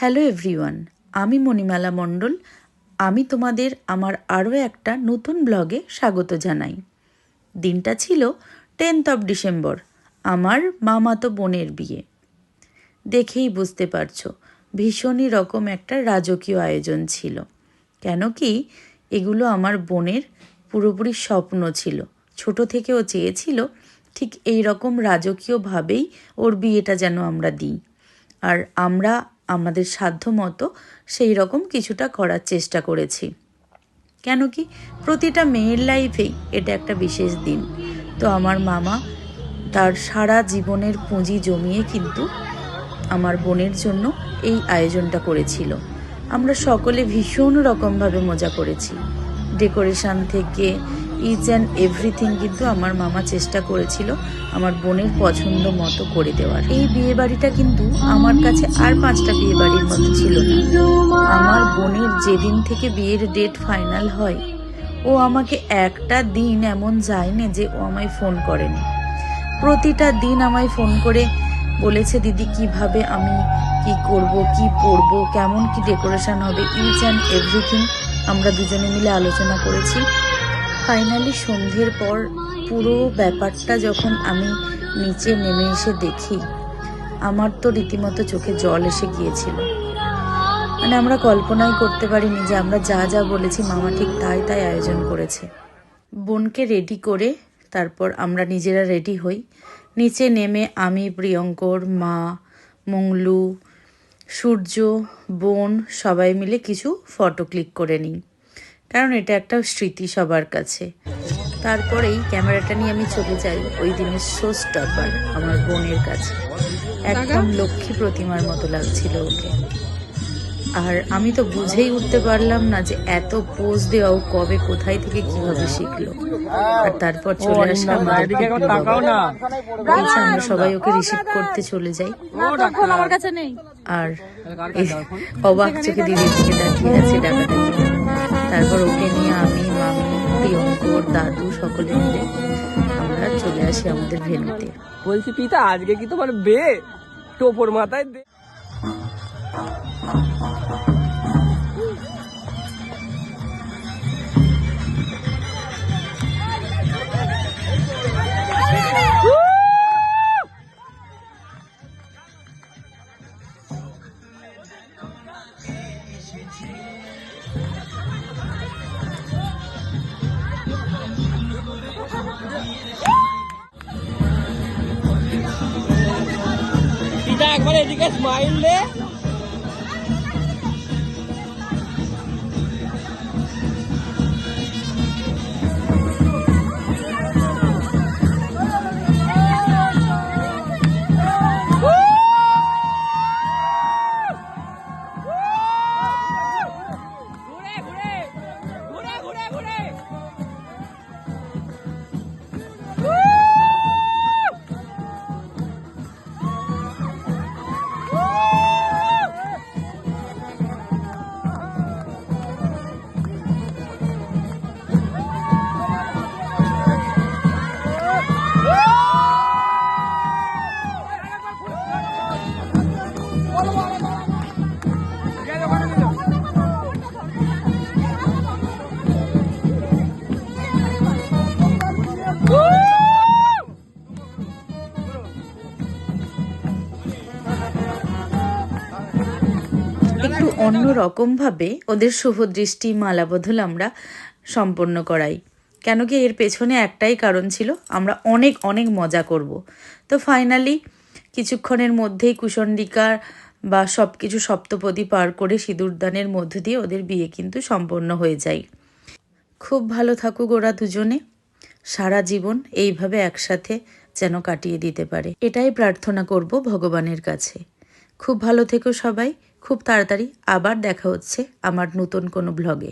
Hello everyone, আমি মণিমালা মণ্ডল। আমি তোমাদের আমার আরও একটা নতুন ব্লগে স্বাগত জানাই। দিনটা ছিল টেন্থ অফ ডিসেম্বর, আমার মামাতো বোনের বিয়ে। দেখেই বুঝতে পারছ, ভীষণই রকম একটা রাজকীয় আয়োজন ছিল। কেন কি, এগুলো আমার বোনের পুরোপুরি স্বপ্ন ছিল। ছোট থেকে ও চেয়েছিল ঠিক এই রকম রাজকীয়ভাবেই ওর বিয়েটা যেন আমরা দিই। আর আমরা আমাদের সাধ্য মতো সেই রকম কিছুটা করার চেষ্টা করেছি। কেন কি প্রতিটা মেয়ের লাইফেই এটা একটা বিশেষ দিন। তো আমার মামা তার সারা জীবনের পুঁজি জমিয়ে কিন্তু আমার বোনের জন্য এই আয়োজনটা করেছিল। আমরা সকলে ভীষণ রকমভাবে মজা করেছি। ডেকোরেশন থেকে ইচ অ্যান্ড এভরিথিং কিন্তু আমার মামা চেষ্টা করেছিল আমার বোনের পছন্দ মতো করে দেওয়ার। এই বিয়ে বাড়িটা কিন্তু আমার কাছে আর পাঁচটা বিয়ে বাড়ির মতো ছিল না। আমার বোনের যেদিন থেকে বিয়ের ডেট ফাইনাল হয়, ও আমাকে একটা দিন এমন যায়নি যে ও আমায় ফোন করেনি। প্রতিটা দিন আমায় ফোন করে বলেছে, দিদি, কীভাবে আমি কি করব, কি পরব, কেমন কি ডেকোরেশন হবে ইচ অ্যান্ড এভরিথিং আমরা দুজনে মিলে আলোচনা করেছি। ফাইনালি সন্ধ্যের পর পুরো ব্যাপারটা যখন আমি নিচে নেমে এসে দেখি, আমার তো রীতিমতো চোখে জল এসে গিয়েছিল। মানে আমরা কল্পনাই করতে পারিনি যে আমরা যা যা বলেছি মামা ঠিক তাই তাই আয়োজন করেছে। বোনকে রেডি করে তারপর আমরা নিজেরা রেডি হই। নিচে নেমে আমি, প্রিয়ঙ্কর, মা, মংলু সূর্য বোন সবাই মিলে কিছু ফটো ক্লিক করে নিই। কারণ এটা একটা স্মৃতি সবার কাছে। তারপরেই ক্যামেরাটা নিয়ে আমি চলে যাই ওই দিনের শো স্টপার আমার বোনের কাছে। একদম লক্ষ্মী প্রতিমার মতো লাগছিল ওকে। আর আমি তো বুঝেই উঠতে পারলাম না যে এত পোজ দেওয়া ও কবে কোথায় থেকে কীভাবে শিখলো। আর তারপর চলে আসলাম আমরা সবাই ওকে রিসিভ করতে চলে যাই। আমার কাছে নেই। আর অবাক চোখে দিদির দিকে তাকিয়ে আছে ডাকাটা তারপর ওকে নিয়ে আমি মামি প্রিয়ঙ্কর দাদু সকলে মিলে আমরা চলে আসি আমাদের ভেনুতে বলছি পিতা আজকে কি তোমার বে টোপর মাথায় একবার এদিকে স্মাইল দে। একটু অন্য রকমভাবে ওদের শুভ দৃষ্টি মালাবদল আমরা সম্পন্ন করাই। কেন কি এর পেছনে একটাই কারণ ছিল আমরা অনেক অনেক মজা করব। তো ফাইনালি কিছুক্ষণের মধ্যেই কুশণ্ডিকা বা সব কিছু সপ্তপদী পার করে সিঁদুরদানের মধ্য দিয়ে ওদের বিয়ে কিন্তু সম্পন্ন হয়ে যায়। খুব ভালো থাকুক ওরা দুজনে। সারা জীবন এইভাবে একসাথে যেন কাটিয়ে দিতে পারে। এটাই প্রার্থনা করব ভগবানের কাছে। খুব ভালো থেকো সবাই। খুব তাড়াতাড়ি আবার দেখা হচ্ছে আমার নতুন কোনো ব্লগে।